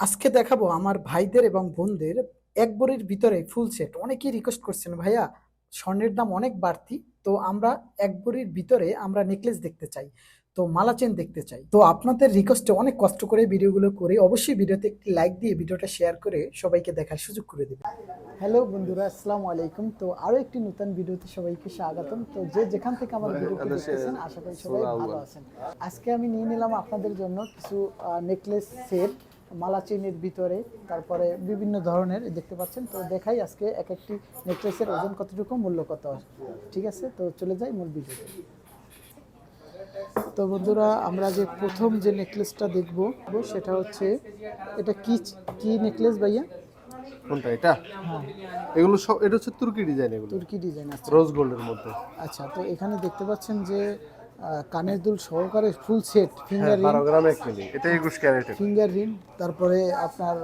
আজকে দেখাবো আমার ভাইদের এবং বোনদের এক বড়ির ভিতরে ফুল সেট অনেকেই রিকোয়েস্ট করছেন ভাইয়া স্বর্ণের দাম অনেক বাড়তি তো আমরা এক বড়ির ভিতরে আমরা নেকলেস দেখতে চাই তো মালা চেন দেখতে চাই। তো আপনাদের রিকোয়েস্টে অনেক কষ্ট করে ভিডিওগুলো করে অবশ্যই ভিডিওতে একটি লাইক দিয়ে ভিডিওটা শেয়ার করে সবাইকে দেখার সুযোগ করে দেবে। হ্যালো বন্ধুরা আসসালামু আলাইকুম। তো আরও একটি নতুন ভিডিওতে সবাইকে স্বাগতম। তো যে যেখান থেকে আমার ভিডিওটি দেখতেছেন আশা করি সবাই ভালো আছেন। আজকে আমি নিয়ে নিলাম আপনাদের জন্য কিছু নেকলেস সেট মালা চেনের ভিতরে তারপরে বিভিন্ন ধরনের দেখতে পাচ্ছেন। তো দেখাই আজকে এক একটি নেকলেসের ওজন কতটুকু মূল্য কত ঠিক আছে? তো চলে যাই মূল ভিডিওতে। তো বন্ধুরা আমরা যে প্রথম যে নেকলেসটা দেখব সেটা হচ্ছে এটা কি কি নেকলেস ভাইয়া? কোনটা এটা? হ্যাঁ। এগুলো সব এটা হচ্ছে তুর্কি ডিজাইন এগুলো। তুর্কি ডিজাইন আছে। রোজ গোল্ডের মধ্যে। আচ্ছা তো এখানে দেখতে পাচ্ছেন যে কানের দুল সহকারে ফুল সেট ফিঙ্গার এটা একুশ ক্যারেটের। ফিঙ্গার রিং তারপরে আপনার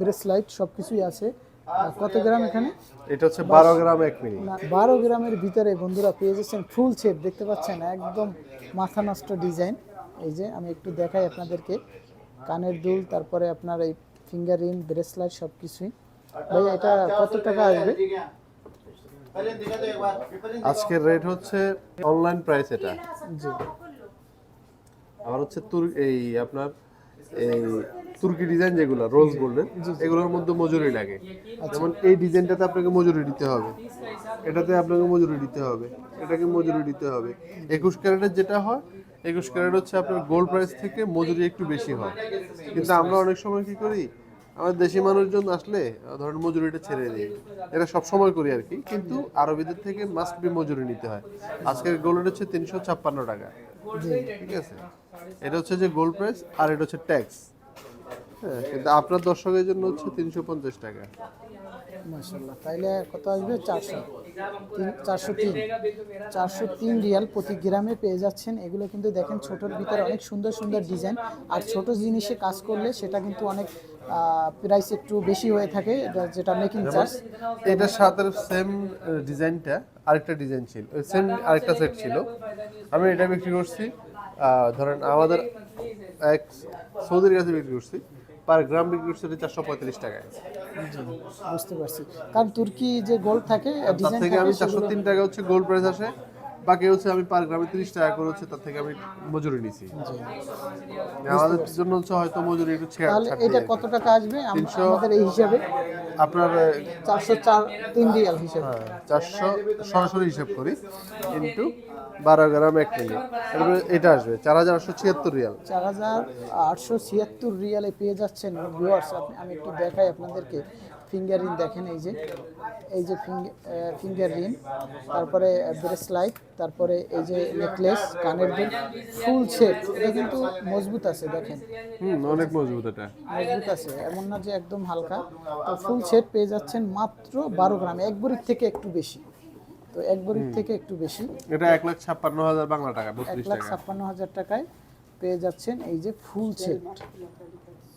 ব্রেসলাইট সব কিছুই আছে। কত গ্রাম এখানে? এটা হচ্ছে বারো গ্রাম এক মিলি না বারো গ্রামের ভিতরে বন্ধুরা পেয়ে যাচ্ছেন ফুল সেট দেখতে পাচ্ছেন একদম মাথা নষ্ট ডিজাইন এই যে আমি একটু দেখাই আপনাদেরকে। কানের দুল তারপরে আপনার এই ফিঙ্গার রিং ব্রেসলাইট সব কিছুই ভাই এটা কত টাকা আসবে? আজকের রেট হচ্ছে অনলাইন প্রাইস এটা। জি আর হচ্ছে তুর এই আপনার এই তুর্কি ডিজাইন যেগুলো রোজ গোল্ডের এগুলোর মধ্যে মজুরি লাগে। যেমন এই ডিজাইনটাতে আপনাকে মজুরি দিতে হবে। এটাতে আপনাকে মজুরি দিতে হবে। এটাকে মজুরি দিতে হবে। একুশ ক্যারেটের যেটা হয় একুশ ক্যারেট হচ্ছে আপনার গোল্ড প্রাইস থেকে মজুরি একটু বেশি হয়। কিন্তু আমরা অনেক সময় কি করি আমাদের দেশি মানুষজন আসলে ধরেন মজুরিটা ছেড়ে দিই এটা সব সময় করি আর কি কিন্তু আরবিদের থেকে মাস্ট বি মজুরি নিতে হয়। আজকের গোল্ড হচ্ছে তিনশো ছাপ্পান্ন টাকা। ঠিক আছে? এটা হচ্ছে যে গোল্ড প্রাইস আর এটা হচ্ছে ট্যাক্স কিন্তু আপনার দর্শকের জন্য হচ্ছে তিনশো পঞ্চাশ টাকা। মাসাল্লাহ তাইলে কত আসবে? চারশো। চারশো তিন। চারশো তিন রিয়াল প্রতি গ্রামে পেয়ে যাচ্ছেন। এগুলো কিন্তু দেখেন ছোটোর ভিতরে অনেক সুন্দর সুন্দর ডিজাইন। আর ছোট জিনিসে কাজ করলে সেটা কিন্তু অনেক প্রাইস একটু বেশি হয়ে থাকে এটা- যেটা মেকিং চার্জ এটার সাথে সেম ডিজাইনটা আরেকটা ডিজাইন ছিল সেম আরেকটা সেট ছিল। আমি এটা বিক্রি করছি ধরেন আমাদের এক সৌদির কাছে বিক্রি করছি। পার গ্রাম বিক্রি করছে চারশো পঁয়ত্রিশ টাকায়। বুঝতে পারছি। কারণ তুর্কি যে গোল্ড থাকে তার ডিজাইন থেকে থাকে আমি চারশো তিন টাকা হচ্ছে গোল্ড প্রাইস আসে। বাকি হচ্ছে আমি পার গ্রামে তিরিশ টাকা করে হচ্ছে তার থেকে আমি মজুরি নিছি। আমাদের জন্য হচ্ছে হয়তো মজুরি একটু ছেড়ে এটা কত টাকা আসবে? আমাদের এই হিসাবে? আপনার চারশো চার তিন রিয়াল হিসাবে। চারশো সরাসরি হিসাব করি। কিন্তু বারো গ্রাম এক মিলি। এরপরে এটা আসবে চার হাজার আটশো ছিয়াত্তর রিয়াল। চার হাজার আটশো ছিয়াত্তর রিয়ালে পেয়ে যাচ্ছেন ভিউয়ার্স আপনি আমি একটু দেখাই আপনাদেরকে। ফিঙ্গার রিং দেখেন এই যে এই যে ফিঙ্গার রিং তারপরে ব্রেসলাইট তারপরে এই যে নেকলেস কানের দুল ফুল সেট এটা কিন্তু মজবুত আছে দেখেন। হুম অনেক মজবুত এটা। মজবুত আছে এমন না যে একদম হালকা। তো ফুল সেট পেয়ে যাচ্ছেন মাত্র বারো গ্রাম এক বড়ির থেকে একটু বেশি। তো এক বড়ির থেকে একটু বেশি। এটা এক লাখ ছাপ্পান্ন হাজার বাংলা টাকা এক লাখ ছাপ্পান্ন হাজার টাকায় পেয়ে যাচ্ছেন এই যে ফুল সেট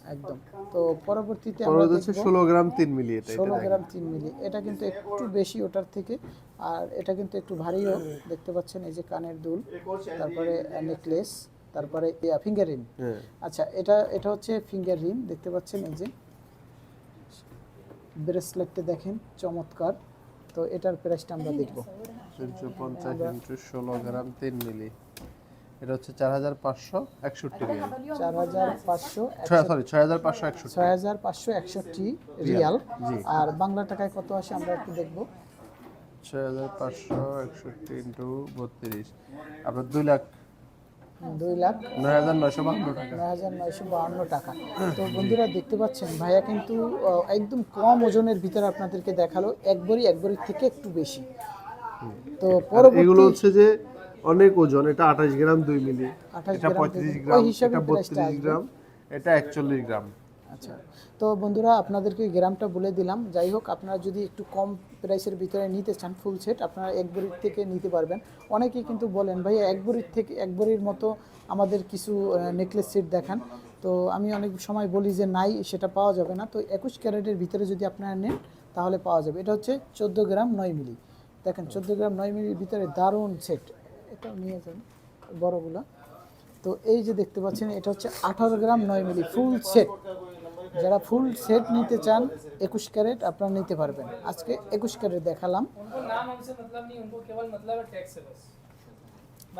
একদম। তো পরবর্তীতে আমরা হচ্ছে ষোলো গ্রাম তিন মিলি এটা ষোলো গ্রাম তিন মিলি এটা কিন্তু একটু বেশি ওটার থেকে আর এটা কিন্তু একটু ভারীও। দেখতে পাচ্ছেন এই যে কানের দুল তারপরে নেকলেস তারপরে ফিঙ্গার রিং হ্যাঁ। আচ্ছা এটা এটা হচ্ছে ফিঙ্গার রিং দেখতে পাচ্ছেন এই যে ব্রেসলেটটা দেখেন চমৎকার। তো এটার প্রাইসটা আমরা দেখব। তিনশো পঞ্চাশ ইন্টু ষোলো গ্রাম তিন মিলি এটা হচ্ছে চার হাজার পাঁচশো একষট্টি রিয়াল। চার হাজার পাঁচশো সরি ছয় হাজার পাঁচশো একষট্টি। ছয় হাজার পাঁচশো একষট্টি রিয়াল। জি। আর বাংলা টাকায় কত আসে আমরা একটু দেখব। ছয় হাজার পাঁচশো একষট্টি ইন্টু বত্রিশ। আপনার দুই লাখ। দুই লাখ। নয় হাজার নয়শো বাহান্ন টাকা। নয় হাজার নয়শো বাহান্ন টাকা। তো বন্ধুরা দেখতে পাচ্ছেন ভাইয়া কিন্তু একদম কম ওজনের ভিতরে আপনাদেরকে দেখাল এক বড়ি এক বড়ির থেকে একটু বেশি। তো পরবর্তী এগুলো হচ্ছে যে অনেক ওজন এটা আঠাশ গ্রাম দুই মিলি। এটা পঁয়ত্রিশ গ্রাম এটা বত্রিশ গ্রাম এটা একচল্লিশ গ্রাম। আচ্ছা তো বন্ধুরা আপনাদেরকে গ্রামটা বলে দিলাম। যাই হোক আপনারা যদি একটু কম প্রাইসের ভিতরে নিতে চান ফুল সেট আপনারা এক বড়ির থেকে নিতে পারবেন। অনেকেই কিন্তু বলেন ভাই এক বড়ির থেকে এক বড়ির মতো আমাদের কিছু নেকলেস সেট দেখান। তো আমি অনেক সময় বলি যে নাই সেটা পাওয়া যাবে না। তো একুশ ক্যারেটের ভিতরে যদি আপনারা নেন তাহলে পাওয়া যাবে। এটা হচ্ছে চোদ্দ গ্রাম নয় মিলি। দেখেন চোদ্দ গ্রাম নয় মিলির ভিতরে দারুণ সেট এটা নিয়ে যান, বড়গুলা। তো এই যে দেখতে পাচ্ছেন, এটা হচ্ছে আঠারো গ্রাম নয় মিলি, ফুল সেট। যারা ফুল সেট নিতে চান, একুশ ক্যারেট আপনারা নিতে পারবেন। আজকে একুশ ক্যারেট দেখালাম।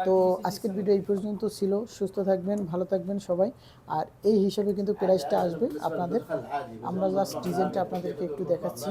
তো আজকের ভিডিও এই পর্যন্ত ছিল। সুস্থ থাকবেন, ভালো থাকবেন সবাই। আর এই হিসাবে কিন্তু প্রাইসটা আসবে আপনাদের। আমরা জাস্ট ডিজাইনটা আপনাদেরকে একটু দেখাচ্ছি।